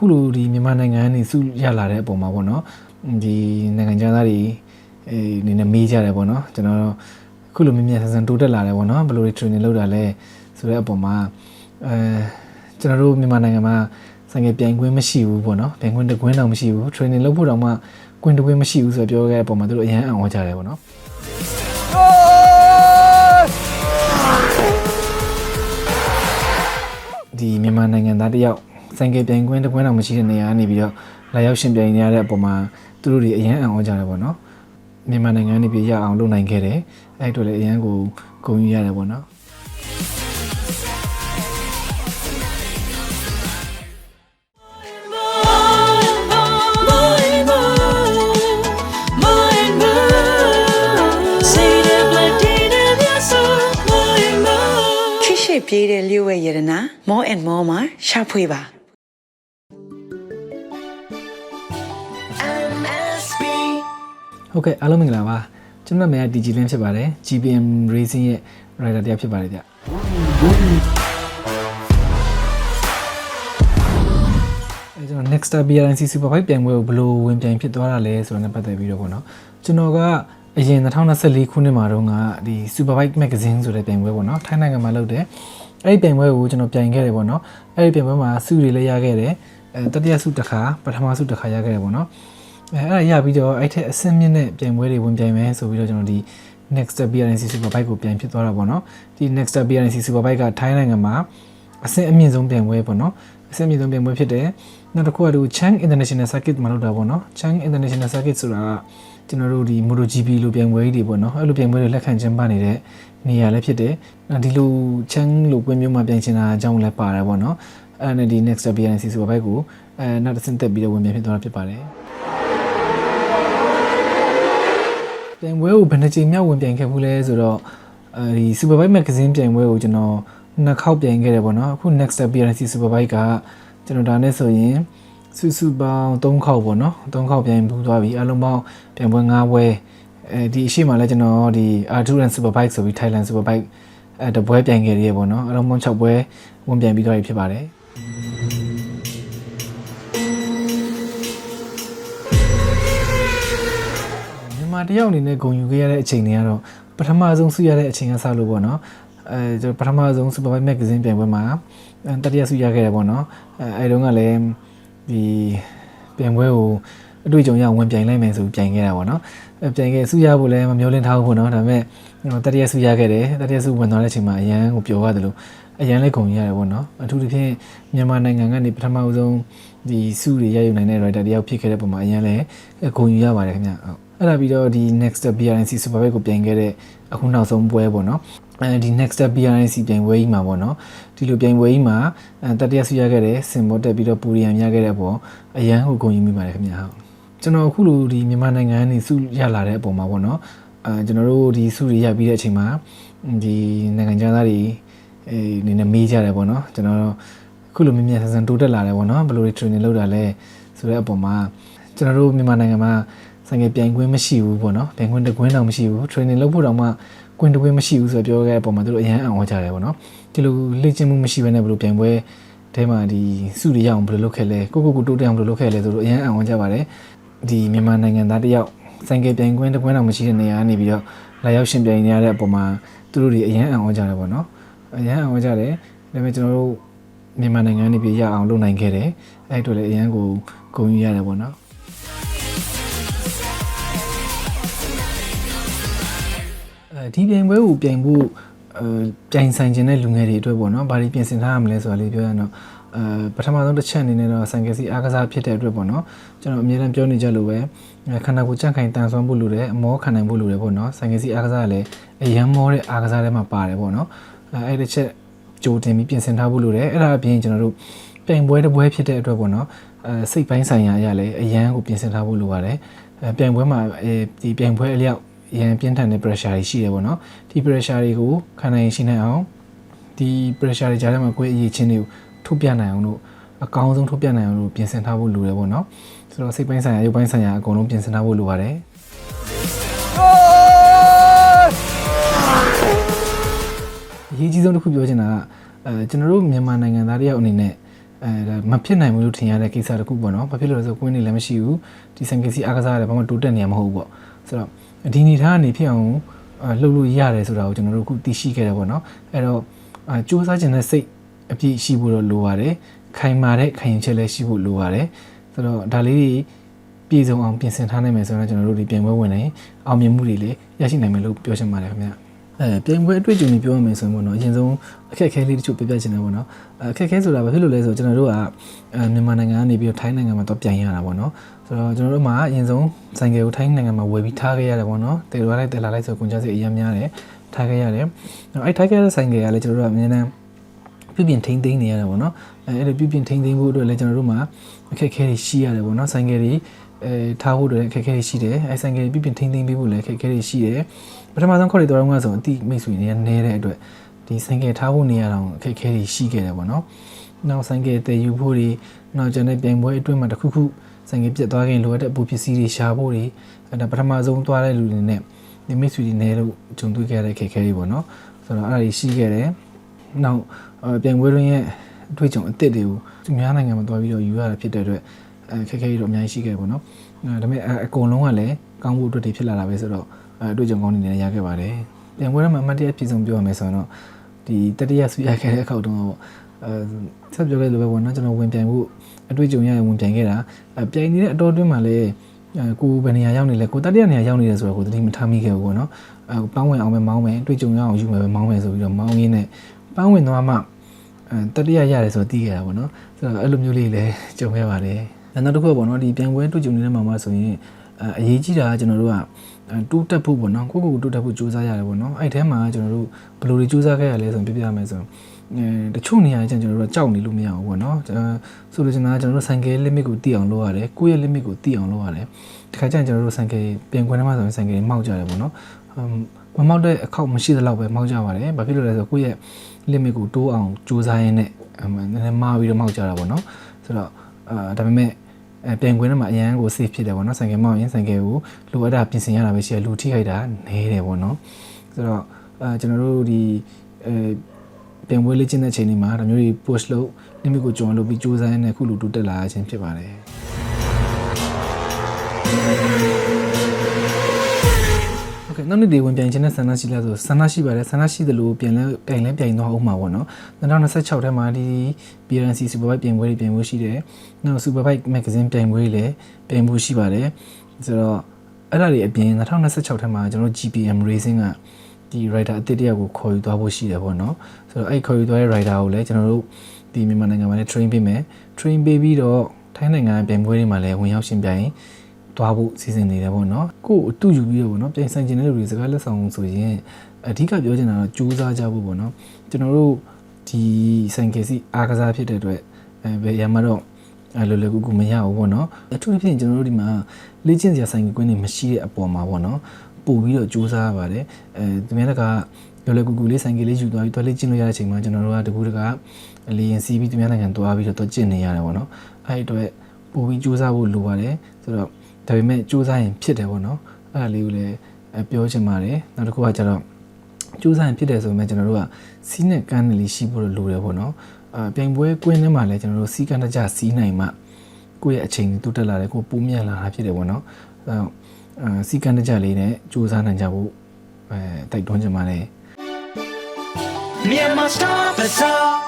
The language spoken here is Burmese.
အခုလိုဒီမြန်မာနိုင်ငံကနေစုရလာတဲ့အပေါ်မှာပေါ့နော်ဒီနိုင်ငံသားတွေအဲအနေနဲ့မေးကြတယ်ပေါ့နော်ကျွန်တော်တို့အခုလိုမြင်မြန်ဆန်ဆန်တိုးတက်လာတယ်ပေါ့နော်ဘယ်လိုတွေ training လုပ်တာလဲဆိုတဲ့အပေါ်မှာအဲကျွန်တော်တို့မြန်မာနိုင်ငံမှာဆိုင်ကယ်ပြိုင်ခွင့်မရှိဘူးပေါ့နော်ပြိုင်ခွင့်တစ်ခွင့်တောင်မရှိဘူး training လုပ်ဖို့တောင်မှခွင့်တစ်ခွင့်မရှိဘူးဆိုတော့ပြောခဲ့တဲ့အပေါ်မှာသူတို့အရန်အံ့ဩကြတယ်ပေါ့နော်ဒီမြန်မာနိုင်ငံသားတယောက် ဆိုင်ကယ်ပြိုင်ခွင့်တစ်ခွင့်တော့မရှိတဲ့နေရာကနေပြီးတော့လာရောက်ရှင်ပြိုင်နေရတဲ့အပေါ်မှာသူတို့တွေအရန်အံ့ဩကြတယ်ပေါ့နော်မြန်မာနိုင်ငံကနေပြည်ရအောင်လုပ်နိုင်ခဲ့တယ်အဲ့အတို့လည်းအရန်ကိုဂုဏ်ယူရတယ်ပေါ့နော်ခိရှိပြေးတဲ့လျှို့ဝဲရတနာ more and more မှာရှာဖွေပါ ဟုတ်ကဲ့အားလုံးမင်္ဂလာပါကျွန်တော်နာမည်က DG Lin ဖြစ်ပါတယ် GPM Racing ရဲ့ rider တယောက်ဖြစ်ပါတယ်ဗျအဲကျွန်တော် next step BRNC Superbike ပြိုင်ပွဲကိုဘယ်လိုဝင်ပြိုင်ဖြစ်သွားတာလဲဆိုတာနဲ့ပတ်သက်ပြီးတော့ပေါ့နော်ကျွန်တော်ကအရင်2024ခုနှစ်မှာတော့ကဒီ Superbike Magazine ဆိုတဲ့ပြိုင်ပွဲပေါ့နော်ထိုင်းနိုင်ငံမှာလုပ်တယ်အဲ့ဒီပြိုင်ပွဲကိုကျွန်တော်ပြိုင်ခဲ့တယ်ပေါ့နော်အဲ့ဒီပြိုင်ပွဲမှာဆုတွေလည်းရခဲ့တယ်အဲတတိယဆုတစ်ခါပထမဆုတစ်ခါရခဲ့တယ်ပေါ့နော် အဲအဲ့ဒါရပြီးတော့အဲ့ထက်အဆင့်မြင့်တဲ့ပြိုင်ပွဲတွေဝင်ပြိုင်မယ်ဆိုပြီးတော့ကျွန်တော်ဒီ next step BRNC Superbike ကိုပြန်ဖြစ်သွားတာပေါ့နော်ဒီ next step BRNC Superbike ကထိုင်းနိုင်ငံမှာအဆင့်အမြင့်ဆုံးပြိုင်ပွဲပေါ့နော်အဆင့်အမြင့်ဆုံးပြိုင်ပွဲဖြစ်တယ်နောက်တစ်ခုကဒီ Chang International Circuit မှာလုပ်တာပေါ့နော် Chang International Circuit ဆိုတာကကျွန်တော်တို့ဒီ MotoGP လိုပြိုင်ပွဲတွေပေါ့နော်အဲ့လိုပြိုင်ပွဲတွေလက်ခံကျင်းပနေတဲ့နေရာလည်းဖြစ်တယ်ဒီလို Chang လိုပွဲမျိုးမှာပြိုင်ချင်တာအကြောင်းလည်းပါတယ်ပေါ့နော်အဲ့ဒါနဲ့ဒီ next step BRNC Superbike ကိုအဲနောက်တစ်ဆင့်တက်ပြီးတော့ဝင်ပြန်ဖြစ်သွားတာဖြစ်ပါတယ် ပြိုင်ပွဲကိုဘယ်နှကြိမ်မြောက်ဝင်ပြိုင်ခဲ့ဘူးလဲဆိုတော့အဲဒီ Superbike Magazine ပြိုင်ပွဲကိုကျွန်တော်နှစ်ခေါက်ပြိုင်ခဲ့တယ်ပေါ့နော်အခု next step BRC Superbike ကကျွန်တော်ဒါနဲ့ဆိုရင်စုစုပေါင်း3ခေါက်ပေါ့နော်3ခေါက်ပြိုင်ဘူးသွားပြီအလုံးပေါင်းပြိုင်ပွဲ9ပွဲအဲဒီအရှိမှလည်းကျွန်တော်ဒီ R2 and Superbike ဆိုပြီး Thailand Superbike အဲတပွဲပြိုင်ခဲ့ရပေါ့နော်အလုံးပေါင်း6ပွဲဝင်ပြိုင်ပြီးသွားပြီဖြစ်ပါတယ် မြန်မာတယောက်အနေနဲ့ဂုဏ်ယူခဲ့ရတဲ့အချိန်တွေကတော့ပထမဆုံးဆုရတဲ့အချိန်ကစလို့ပေါ့နော်အဲကျွန်တော်ပထမဆုံး Superbike Magazine ပြိုင်ပွဲမှာအဲတတိယဆုရခဲ့တယ်ပေါ့နော်အဲအဲတုန်းကလည်းဒီပြိုင်ပွဲကိုအတွေ့အကြုံရအောင်ဝင်ပြိုင်လိုက်မယ်ဆိုပြီးပြိုင်ခဲ့တာပေါ့နော်အဲပြိုင်ခဲ့ဆုရဖို့လည်းမမျှော်လင့်ထားဘူးပေါ့နော်ဒါပေမဲ့ကျွန်တော်တတိယဆုရခဲ့တယ်တတိယဆုဝင်သွားတဲ့အချိန်မှာအရန်ကိုပျော်ရတယ်လို့အရန်လည်းဂုဏ်ယူရတယ်ပေါ့နော်အထူးသဖြင့်မြန်မာနိုင်ငံကနေပထမဆုံးဒီဆုတွေရယူနိုင်တဲ့ writer တယောက်ဖြစ်ခဲ့တဲ့ပုံမှာအရန်လည်းဂုဏ်ယူရပါတယ်ခင်ဗျဟုတ် အဲ့ဒါပြီးတော့ဒီ next step BRNC Superbike ကိုပြန်ခဲ့တဲ့အခုနောက်ဆုံးပွဲပေါ့နော်အဲဒီ next step BRNC ပြိုင်ပွဲကြီးမှာပေါ့နော်ဒီလိုပြိုင်ပွဲကြီးမှာအဲတတိယဆုရခဲ့တဲ့စင်ဘောတက်ပြီးတော့ပူရီယံရခဲ့တဲ့အပေါ်အရန်ကိုဂုဏ်ယူမိပါတယ်ခင်ဗျာဟုတ်ကျွန်တော်အခုလိုဒီမြန်မာနိုင်ငံကနေဆုရလာတဲ့အပေါ်မှာပေါ့နော်အဲကျွန်တော်တို့ဒီဆုတွေရပြီးတဲ့အချိန်မှာဒီနိုင်ငံသားတွေအဲအနေနဲ့မေးကြတယ်ပေါ့နော်ကျွန်တော်အခုလိုမြင်မြန်ဆန်ဆန်တိုးတက်လာတယ်ပေါ့နော်ဘယ်လိုတွေ training လုပ်တာလဲဆိုတဲ့အပေါ်မှာကျွန်တော်တို့မြန်မာနိုင်ငံမှာ ဆိုင်ကယ်ပြိုင်ခွင့်မရှိဘူးပေါ့နော်ပြိုင်ခွင့်တစ်ခွင့်တောင်မရှိဘူး training လုပ်ဖို့တောင်မှခွင့်တစ်ခွင့်မရှိဘူးဆိုတော့ပြောခဲ့တဲ့အပေါ်မှာသူတို့အရန်အံ့ဩကြတယ်ပေါ့နော်ဒီလိုလေ့ကျင့်မှုမရှိဘဲနဲ့ဘယ်လိုပြိုင်ပွဲအဲမှာဒီစုတွေရအောင်ဘယ်လိုလုပ်ခဲ့လဲကိုကိုကိုတိုးတက်အောင်ဘယ်လိုလုပ်ခဲ့လဲဆိုတော့အရန်အံ့ဩကြပါတယ်ဒီမြန်မာနိုင်ငံသားတယောက်ဆိုင်ကယ်ပြိုင်ခွင့်တစ်ခွင့်တောင်မရှိတဲ့နေရာကနေပြီးတော့လာရောက်ရှင်ပြိုင်နေရတဲ့အပေါ်မှာသူတို့တွေအရန်အံ့ဩကြတယ်ပေါ့နော်အရန်အံ့ဩကြတယ်ဒါပေမဲ့ကျွန်တော်တို့မြန်မာနိုင်ငံကနေပြည်ရအောင်လုပ်နိုင်ခဲ့တယ်အဲ့အတို့လည်းအရန်ကိုဂုဏ်ယူရတယ်ပေါ့နော် အဲဒီပြိုင်ပွဲကိုပြိုင်ဖို့အဲပြိုင်ဆိုင်ခြင်းတဲ့လူငယ်တွေအတွက်ပေါ့နော်ဘာတွေပြင်ဆင်ထားရမလဲဆိုတာလေးပြောရအောင်တော့အဲပထမဆုံးတစ်ချက်အနေနဲ့တော့ဆိုင်ကယ်စီအားကစားဖြစ်တဲ့အတွက်ပေါ့နော်ကျွန်တော်အများအားပြောနေကြလို့ပဲခန္ဓာကိုယ်ကြန့်ခိုင်တန်ဆွမ်းဖို့လိုတယ်အမောခံနိုင်ဖို့လိုတယ်ပေါ့နော်ဆိုင်ကယ်စီအားကစားကလည်းအရန်မောတဲ့အားကစားထဲမှာပါတယ်ပေါ့နော်အဲအဲ့ဒီချက်ကြိုတင်ပြီးပြင်ဆင်ထားဖို့လိုတယ်အဲ့ဒါအပြင်ကျွန်တော်တို့ပြိုင်ပွဲတစ်ပွဲဖြစ်တဲ့အတွက်ပေါ့နော်အဲစိတ်ပိုင်းဆိုင်ရာအရာလည်းအရန်ကိုပြင်ဆင်ထားဖို့လိုပါတယ်အဲပြိုင်ပွဲမှာအဲဒီပြိုင်ပွဲအလျောက် ရန်ပြင်းထန်တဲ့ pressure တွေရှိတယ်ပေါ့နော်ဒီ pressure တွေကိုခံနိုင်ရင်ရှိနိုင်အောင်ဒီ pressure တွေကြားထဲမှာကိုယ်အရေးချင်းတွေကိုထုတ်ပြနိုင်အောင်လို့အကောင်းဆုံးထုတ်ပြနိုင်အောင်လို့ပြင်ဆင်ထားဖို့လိုတယ်ပေါ့နော်ဆိုတော့စိတ်ပိုင်းဆိုင်ရာရုပ်ပိုင်းဆိုင်ရာအကုန်လုံးပြင်ဆင်ထားဖို့လိုပါတယ်အရေးကြီးဆုံးတစ်ခုပြောချင်တာကအဲကျွန်တော်တို့မြန်မာနိုင်ငံသားတယောက်အနေနဲ့အဲဒါမဖြစ်နိုင်ဘူးလို့ထင်ရတဲ့ကိစ္စတစ်ခုပေါ့နော်ဘာဖြစ်လို့လဲဆိုကွင်းနေလည်းမရှိဘူးဒီစံကစီအားကစားရတယ်ဘာမှတိုးတက်နေမှာမဟုတ်ဘူးပေါ့ဆိုတော့ ဒီအနေထားကနေဖြစ်အောင်အဲလှုပ်လို့ရတယ်ဆိုတာကိုကျွန်တော်တို့အခုသိရှိခဲ့တယ်ပေါ့နော်အဲ့တော့အဲစူးစမ်းခြင်းနဲ့စိတ်အပြည့်ရှိဖို့တော့လိုပါတယ်ခိုင်မာတဲ့ခံရင်ချက်လည်းရှိဖို့လိုပါတယ်ဆိုတော့ဒါလေးတွေပြည်စုံအောင်ပြင်ဆင်ထားနိုင်မယ်ဆိုတော့ကျွန်တော်တို့ဒီပြင်ပွဲဝင်နေအောင်မြင်မှုတွေလည်းရရှိနိုင်မယ်လို့ပြောချင်ပါတယ်ခင်ဗျာ အဲပြင်ပွဲအတွေ့အကြုံတွေပြောရမယ်ဆိုရင်ပေါ့နော်အရင်ဆုံးအခက်အခဲလေးတချို့ပြပြချင်တယ်ပေါ့နော်အဲအခက်အခဲဆိုတာဘာဖြစ်လို့လဲဆိုတော့ကျွန်တော်တို့ကအဲမြန်မာနိုင်ငံကနေပြီးတော့ထိုင်းနိုင်ငံမှာတော့ပြန်ရတာပေါ့နော်ဆိုတော့ကျွန်တော်တို့မှာအရင်ဆုံးဆိုင်ကယ်ကိုထိုင်းနိုင်ငံမှာဝယ်ပြီးထားခဲ့ရတယ်ပေါ့နော်တေလွားလိုက်တယ်လာလိုက်ဆိုကုန်ကြစိတ်အများများတယ်ထားခဲ့ရတယ်အဲထိုင်းခဲ့တဲ့ဆိုင်ကယ်ကလည်းကျွန်တော်တို့ကအများနဲ့ပြုပြင်ထိန်းသိမ်းနေရတယ်ပေါ့နော်အဲအဲ့လိုပြုပြင်ထိန်းသိမ်းဖို့အတွက်လည်းကျွန်တော်တို့မှာအခက်အခဲတွေရှိရတယ်ပေါ့နော်ဆိုင်ကယ်တွေ အဲထားဖို့အတွက်အခက်အခဲတွေရှိတယ်အဲဆိုင်ကယ်တွေပြုပြင်ထိန်းသိမ်းပေးဖို့လည်းအခက်အခဲတွေရှိတယ်ပထမဆုံးခေါက်တွေတော်တော်များဆိုအတိမိတ်ဆွေတွေနေတဲ့အတွက်ဒီဆိုင်ကယ်ထားဖို့နေရတော့အခက်အခဲတွေရှိခဲ့တယ်ပေါ့နော်နောက်ဆိုင်ကယ်တည်ယူဖို့တွေနောက်ကျန်တဲ့ပြိုင်ပွဲအတွင်းမှာတစ်ခုခုဆိုင်ကယ်ပြတ်သွားခင်လိုအပ်တဲ့အပူပစ္စည်းတွေရှာဖို့တွေအဲဒါပထမဆုံးသွားတဲ့လူတွေနဲ့ဒီမိတ်ဆွေတွေနေလို့ဂျုံတွေ့ခဲ့ရတဲ့အခက်အခဲတွေပေါ့နော်ဆိုတော့အဲ့ဒါတွေရှိခဲ့တယ်နောက်အဲပြိုင်ပွဲတွင်ရဲ့အတွေ့အကြုံအသစ်တွေကိုသူများနိုင်ငံမှာတွားပြီးတော့ယူရတာဖြစ်တဲ့အတွက်အဲ ခက်ခဲကြီးတော့အများကြီးရှိခဲ့ပေါ့နော်အဲဒါပေမဲ့အဲအကုန်လုံးကလည်းကောင်းဖို့အတွက်တွေဖြစ်လာတာပဲဆိုတော့အဲအတွေ့အကြုံကောင်းတွေလည်းရခဲ့ပါတယ်ပြိုင်ပွဲထဲမှာအမှတ်တရအပြည့်စုံပြောရမယ်ဆိုရင်တော့ဒီတတိယဆူရခဲ့တဲ့အခါတုန်းကပေါ့အဲဆက်ပြောခဲ့လို့ပဲပေါ့နော်ကျွန်တော်ဝင်ပြိုင်ဖို့အတွေ့အကြုံရရင်ဝင်ပြိုင်ခဲ့တာအဲပြိုင်နေတဲ့အတော်အတွင်းမှာလည်းအဲကိုဘယ်နေရာရောက်နေလဲကိုတတိယနေရာရောက်နေတယ်ဆိုတော့ကိုတတိမထားမိခဲ့ဘူးပေါ့နော်အဲပန်းဝင်အောင်ပဲမောင်းမယ်အတွေ့အကြုံရအောင်ယူမယ်ပဲမောင်းမယ်ဆိုပြီးတော့မောင်းရင်းနဲ့ပန်းဝင်သွားမှအဲတတိယရတယ်ဆိုတော့သိခဲ့တာပေါ့နော်ဆိုတော့အဲ့လိုမျိုးလေးလည်းကြုံခဲ့ပါတယ် နောက်တစ်ခုကပေါ့နော်ဒီပြန်ပွဲတွေ့ကြုံနေတဲ့မှာမှဆိုရင်အဲအရေးကြီးတာကကျွန်တော်တို့ကအဲတိုးတက်ဖို့ပေါ့နော်ကိုယ့်ကိုယ်ကိုတိုးတက်ဖို့ကြိုးစားရတယ်ပေါ့နော်အဲ့ထဲမှာကျွန်တော်တို့ဘယ်လိုတွေကြိုးစားခဲ့ရလဲဆိုရင်ပြပြရမယ်ဆိုရင်အဲတချို့နေရာကျရင်ကျွန်တော်တို့ကကြောက်နေလို့မရဘူးပေါ့နော်အဲဆိုလိုချင်တာကကျွန်တော်တို့ဆိုင်ကယ် limit ကိုသိအောင်လုပ်ရတယ်ကိုယ့်ရဲ့ limit ကိုသိအောင်လုပ်ရတယ်ဒီခါကျရင်ကျွန်တော်တို့ဆိုင်ကယ်ပြန်ခွင့်ထဲမှာဆိုရင်ဆိုင်ကယ်မောက်ကြတယ်ပေါ့နော်အမ်မမောက်တဲ့အခောက်မရှိသလောက်ပဲမောက်ကြပါတယ်ဘာဖြစ်လို့လဲဆိုတော့ကိုယ့်ရဲ့ limit ကိုတိုးအောင်ကြိုးစားရင်းနဲ့အမှနည်းနည်းမှားပြီးတော့မောက်ကြတာပေါ့နော်ဆိုတော့ အာဒါပေမဲ့အဲပြန်ခွင်းထဲမှာအရန်ကို safe ဖြစ်တယ်ပေါ့နော်ဆိုင်ကယ်မောင်းရင်ဆိုင်ကယ်ကိုလိုအပ်တာပြင်ဆင်ရတာပဲရှိတယ်လူထိခိုက်တာနည်းတယ်ပေါ့နော်ဆိုတော့အာကျွန်တော်တို့ဒီအဲပြန်ပွဲလေ့ကျင့်တဲ့အချိန်တွေမှာဒါမျိုးတွေ push လုပ်နိမိတ်ကိုကြုံလို့ပြီးစူးစမ်းနေခုလူတူတက်လာခြင်းဖြစ်ပါတယ် နောက်နေ့ဒီဝင်ပြိုင်ခြင်းနဲ့ဆန္ဒရှိလားဆိုဆန္ဒရှိပါတယ်ဆန္ဒရှိတယ်လို့ပြန်လဲပြိုင်လဲပြိုင်တော့အောင်မှာပေါ့နော်2026ထဲမှာဒီ BRNC Superbike ပြိုင်ပွဲတွေပြိုင်ပွဲရှိတယ်နောက် Superbike Magazine ပြိုင်ပွဲတွေလည်းပြိုင်ပွဲရှိပါတယ်ဆိုတော့အဲ့ဒါတွေအပြင်2026ထဲမှာကျွန်တော် GPM Racing ကဒီ rider အသစ်တယောက်ကိုခေါ်ယူသွားဖို့ရှိတယ်ပေါ့နော်ဆိုတော့အဲ့ခေါ်ယူသွားတဲ့ rider ကိုလည်းကျွန်တော်တို့ဒီမြန်မာနိုင်ငံမှာလည်း train ပေးမယ် train ပေးပြီးတော့ထိုင်းနိုင်ငံပြိုင်ပွဲတွေမှာလည်းဝင်ရောက်ရှင်ပြိုင် သွားဖို့စီစဉ်နေတယ်ပေါ့နော်ကို့အတူယူပြီးတော့ပေါ့နော်ပြန်ဆိုင်ကျင်တဲ့လူတွေစကားလက်ဆောင်ဆိုရင်အဓိကပြောချင်တာတော့ကြိုးစားကြဖို့ပေါ့နော်ကျွန်တော်တို့ဒီဆိုင်ကယ်စီအားကစားဖြစ်တဲ့အတွက်အဲဘယ်ရမှာတော့အဲလိုလေကူကူမရဘူးပေါ့နော်အထူးသဖြင့်ကျွန်တော်တို့ဒီမှာလေ့ကျင့်စရာဆိုင်ကယ်ကွင်းတွေမရှိတဲ့အပေါ်မှာပေါ့နော်ပို့ပြီးတော့ကြိုးစားရပါတယ်အဲသူများတကလောလေကူကူလေးဆိုင်ကယ်လေးယူသွားပြီးသွားလေ့ကျင့်လို့ရတဲ့အချိန်မှာကျွန်တော်တို့ကတကူတကအလီရင်စီးပြီးသူများနိုင်ငံသွားပြီးတော့သွားကျင့်နေရတယ်ပေါ့နော်အဲ့ဒီအတွက်ပို့ပြီးကြိုးစားဖို့လိုပါတယ်ဆိုတော့ ဒါပေမဲ့စူးစမ်းရင်ဖြစ်တယ်ပေါ့နော်အဲ့ဒါလေးကိုလည်းအဲပြောချင်ပါတယ်နောက်တစ်ခုကကျတော့စူးစမ်းရင်ဖြစ်တယ်ဆိုပေမဲ့ကျွန်တော်တို့ကစီးနဲ့ကန်းနေလေးရှိဖို့လိုတယ်ပေါ့နော်အာပြိုင်ပွဲကွင်းထဲမှာလည်းကျွန်တော်တို့စီးကန်းတကြစီးနိုင်မှကိုယ့်ရဲ့အချိန်တိုးတက်လာတယ်ကိုယ်ပိုးမြတ်လာတာဖြစ်တယ်ပေါ့နော်အဲတော့အာစီးကန်းတကြလေးနဲ့စူးစမ်းနိုင်ကြဖို့အဲတိုက်တွန်းချင်ပါတယ် Myanmar Star Bazaar